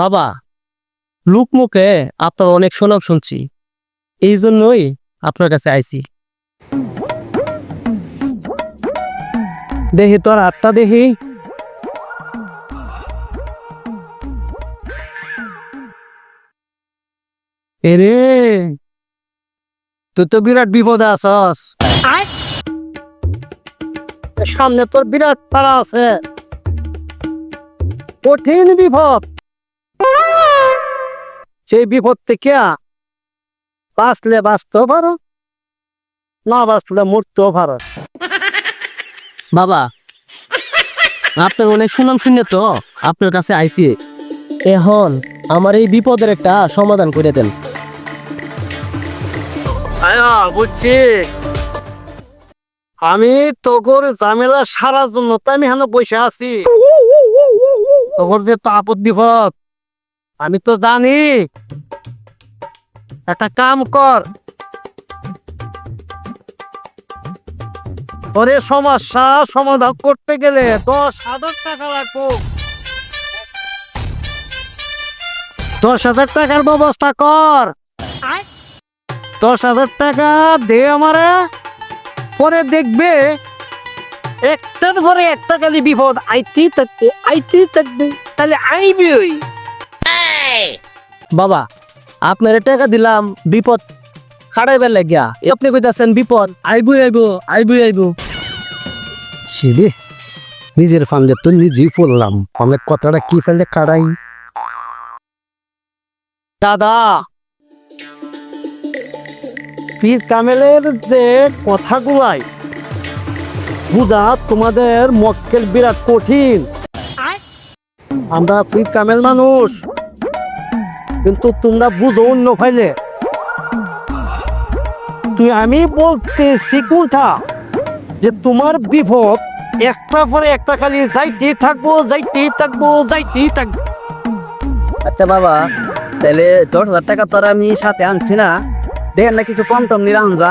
বাবা লোক মুখে আপনার অনেক সুনাম শুনছি। এই জন্যই আপনার কাছে আইছি। দেখি তোর হাতটা দেখি এরে তুই তো বিরাট বিপদে আছস। সামনে তোর বিরাট পাড়া আছে। কঠিন বিপদ। সেই বিপদ থেকে বাঁচলে বাঁচতেও পারো না বাঁচলে মরতেও পারো। বাবা আপনার অনেক সুনাম শুনে তো আপনার কাছে আইসি এখন আমার এই বিপদের একটা সমাধান করে দেন। আয়া বুঝছি। আমি তোর ঝামেলা সারার জন্য তো আমি হেন বসে আছি। তোর যে তো আপদ বিপদ আমি তো জানি। একটা কাম কর। ওরে সমস্যা সমাধান করতে গেলে দশ হাজার টাকা লাগবো। দশ হাজার টাকার ব্যবস্থা কর। দশ হাজার টাকা দে আমারে। পরে দেখবে একটার পরে একটা খালি বিপদ। আইতেই থাকবে আইতেই থাকবে। তাহলে আইবি ওই বাবা আপনার টাকা দিলাম বিপদ খাড়াইবার লাগিয়া। আপনি কইতাছেন বিপদ? আইবু আইবু আইবু আইবু। সিরে নিজের ফান্দে তো নিজেই পড়লাম। অনেক কথাটা কি ফেললে কাড়াই দাদা পীর কামেলের যে কথাগুলাই বুঝা তোমাদের মক্কেল বিরাট কঠিন। আমরা পীর কামেল মানুষ। কিন্তু তোমরা বুঝো অন্য ফাইলে। তুই আমি বলতেছি কোনটা? যে তোমার বিপদ একটা পরে একটা খালি যাইতেই থাকব যাইতেই থাকব যাইতেই থাকব আচ্ছা বাবা তাহলে দশ হাজার টাকা তো আমি সাথে আনছি না। দেখেন না কিছু কম টম নিলাম যা।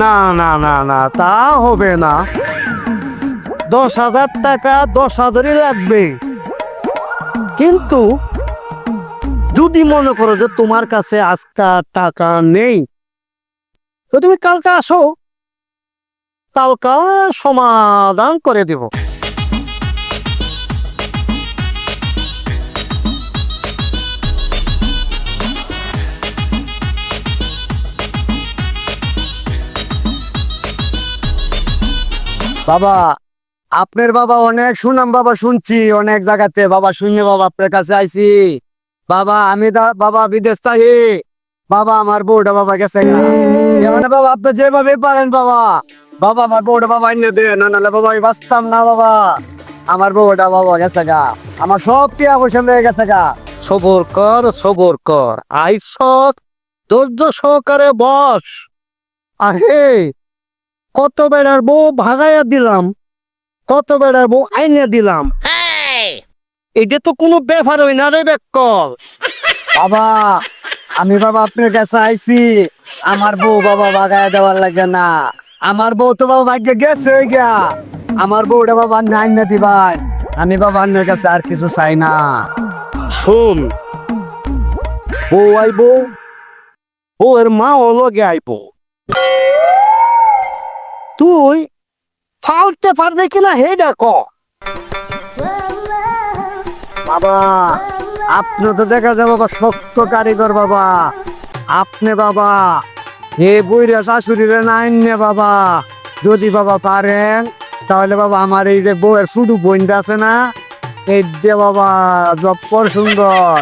না না না না তা হবে না। দশ হাজার টাকা দশ হাজারই লাগবে। কিন্তু যদি মনে করো যে তোমার কাছে আজকাল টাকা নেই, তো তুমি কালকে আসো, কালকা সমাধান করে দেব। বাবা, আপনার বাবা অনেক সুনাম, বাবা শুনছি, অনেক জায়গাতে বাবা, শুনে বাবা আপনার কাছে আইছি। বাবা, আমি বাবা, বিদেশ থাকি বাবা, আমার বউটা বাবা গেছে। এখানে বাবা, আপনি যেভাবে পারেন বাবা। বাবা, আমার বউটা বাবা এনে দে না নাহলে বাবা আমি বাঁচতাম না বাবা। আমার বউটা বাবা গেছে গা। আমার সব টিয়া পয়সা হয়ে গেছে গা। সবর কর সবর কর। আইসত ধৈর্য সহকারে বস। আহে কত বেড়ার বউ ভাগাইয়া দিলাম। কত বেড়ার বউ আইনে দিলাম। এটা তো কোনো ব্যাপার হই না রে বেকল। বাবা আমি বাবা আপনার কাছে আইছি। আমার বউ বাবা বাগায় দেওয়ার লাগে না। আমার বউ তো বাবা ভাগ্যে গেছে গিয়া। আমার বউটা বাবা নাই না দিবাই আমি বাবা আপনার কাছে আর কিছু চাই না। শোন বউ আইব বউয়ের মা ও লগে আইব। তুই ফাউলতে পারবে কিনা হে দেখো। বাবা, আপনি তো দেখা যায় বাবা শক্ত কারিগর বাবা। আপনি বাবা, এ বইরা শাশুড়িরে নাইন নে বাবা। যদি বাবা পারেন, তাহলে বাবা আমার এই যে বউয়ের শুধু বইনটা আছে না এই দিয়ে বাবা জপ্পর সুন্দর।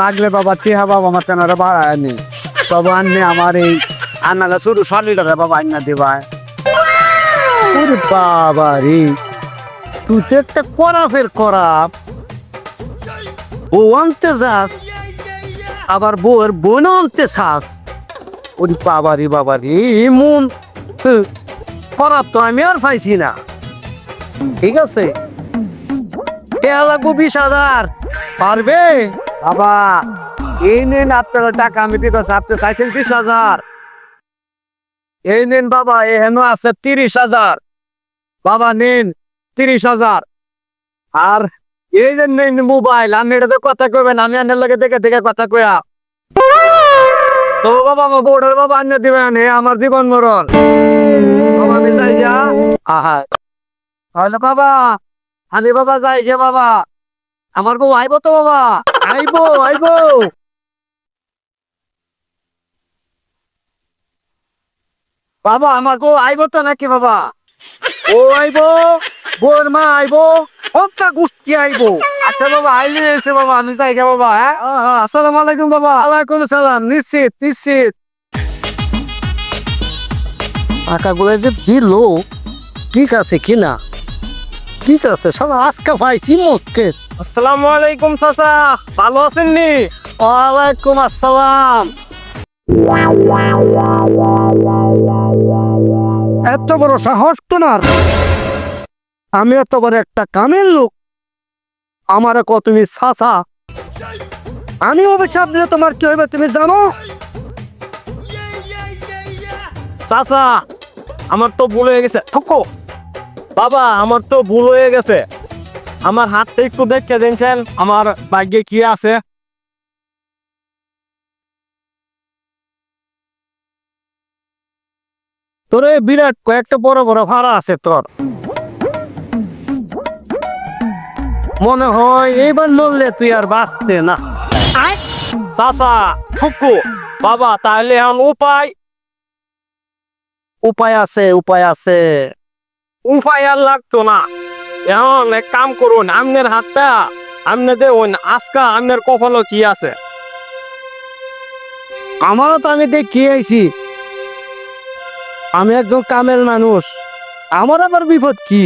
লাগলে বাবা টিহা বাবা আমার তেনারা বাড়ায়নি তবে আননি আমার এই আন্নালে শুধু শালিটারে বাবা আন্না দিবায় বাবা রে তুই তো একটা করা ফের করা। বউ আনতে যাস, আবার বউয়ের বোন আনতে চাস। ওরে বাবা রে বাবা রে এমন করার তো আমি আর পাইছি না। ঠিক আছে? লাগবো বিশ হাজার। পারবে? বাবা, এই নেন আপনার টাকা, আমি দিতেছি আপনি চাইছেন বিশ হাজার। এই নেন বাবা এ হেন আছে তিরিশ হাজার। বাবা, নিন তিরিশ হাজার। আর এই যে মোবাইল, আমি এটা কথা কইবেন আমি আনের লগে দেখে দেখে কথা কইয়া। তো বাবা, আমার বোর্ডের বাবা আন্য দিবেন হে আমার জীবন মরণ। বাবা, আমি যাই যা আহা। তাহলে বাবা, আমি বাবা যাই যে বাবা। আমার বউ আইব তো বাবা, আইবো আইবো। বাবা, আমার বউ আইব তো নাকি বাবা? ও আইব বোর মা আইব হত্যা গুষ্টি আইব। আচ্ছা বাবা আইলে এসে বাবা আমি যাই গে বাবা হ্যাঁ? আসসালামু আলাইকুম বাবা। আলাইকুম সালাম নিশ্চিত নিশ্চিত। টাকাগুলো যে দিল ঠিক আছে কিনা ঠিক আছে সব আজকে পাইছি মুখকে আসসালামু আলাইকুম চাচা ভালো আছেন নি? ওয়ালাইকুম আসসালাম। এত বড় সাহস তোমার? আমি এত বড় একটা কামের লোক। আমার কত তুমি সাসা। আমি অভিশাপ দিলে তোমার কি হবে তুমি জানো? চাচা আমার তো ভুল হয়ে গেছে। ঠকো। বাবা, আমার তো ভুল হয়ে গেছে। আমার হাতটা একটু দেখে দিনছেন আমার ভাগ্যে কি আছে? তোর এই বিরাট কয়েকটা বড় বড় ভাড়া আছে তোর। মনে হয় এইবার লড়লে তুই আর বাঁচতে না। চাচা ঠকো বাবা তাহলে এখন উপায়? উপায় আছে উপায় আছে। উপায় আর লাগতো না। এখন এক কাম করুন আমনের হাতটা আমনে যে ওই আজকা আমনের কপালও কি আছে? আমারও তো আমি দেখি আইছি আমি একজন কামেল মানুষ। আমার আবার বিপদ কি?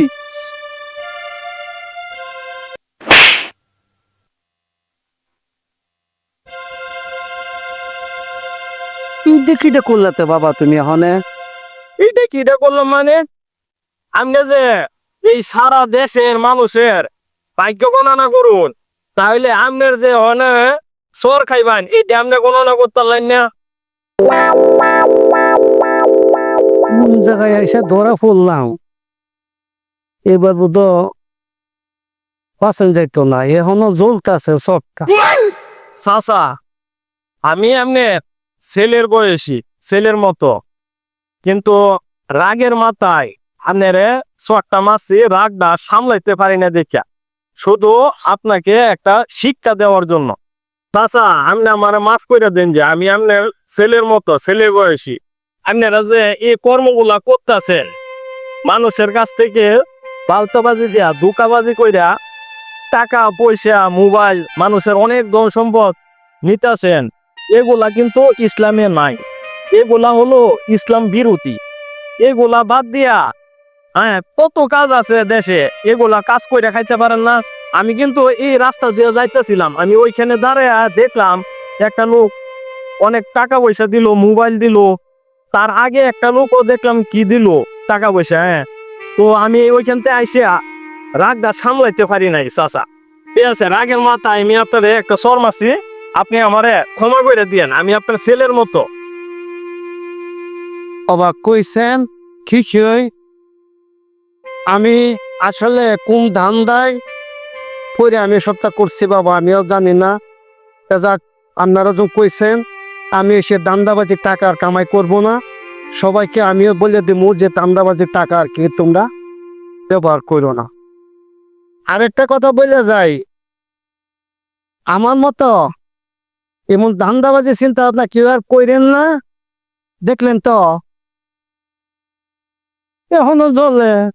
দেখিটা করলাতে বাবা তুমি হনে এইটা কিটা করলাম মানে? আপনি যে এই সারা দেশের মানুষের ভাগ্য গণনা করুন, তাহলে আপনার যে হনে সর খাইবান এইটা আপনি গণনা করতে না। কোন জায়গায় এসে ধরা পড়লাম, এবার বোধ পাশন যাইতো না, এখনও জ্বলতেছে সবটা। আমি আপনার ছেলের বয়সী, ছেলের মতো, কিন্তু রাগের মাথায় আপনার চটটা মাছি রাগটা সামলাইতে পারি না দেখা শুধু আপনাকে একটা শিক্ষা দেওয়ার জন্য। চাচা, আপনি আমার মাফ করে দেন যে, আমি আপনার ছেলের মতো, ছেলের বয়সী। আপনারা যে এই কর্মগুলা করতেছেন, মানুষের কাছ থেকে পাল্টাবাজি দিয়া দুকাবাজি কইরা টাকা, পয়সা, মোবাইল, মানুষের অনেক ধন সম্পদ নিতেছেন। এগুলা কিন্তু ইসলামে নাই। এগুলা হলো ইসলাম বিরোধী। এগুলা বাদ দিয়া হ্যাঁ কত কাজ আছে দেশে, এগুলা কাজ করে খাইতে পারেন না। আমি কিন্তু এই রাস্তা দিয়ে যাইতেছিলাম। আমি ওইখানে দাঁড়ায় দেখলাম, একটা লোক অনেক টাকা পয়সা দিল, মোবাইল দিল তার আগে একটা লোকও দেখলাম কি দিল টাকা পয়সা হ্যাঁ। তো আমি ওইখান থেকে আইসে রাগটা সামলাইতে পারি নাই, চাচা। ঠিক আছে, রাগের মাথায় আমি আপনার একটা শর্ম আছি আপনি আমারে ক্ষমা করে দিয়েন, আমি আপনার ছেলের মতো। অবাক কইছেন? কি কই? আমি আসলে কোন ধান্দায় পরে আমি সবটা করছি বাবা, আমিও জানি না। আপনারা যখন কইছেন আমি সে দান্দাবাজি টাকা আর কামাই করব না। সবাইকে আমিও বলে দিব যে দান্দাবাজির টাকা আর কি তোমরা ব্যবহার করো না। আরেকটা কথা বলে যাই। আমার মতো এমন দান্দাবাজি চিন্তা ভাবনা কেউ আর কইরেন না। দেখলেন তো? এখনও চলে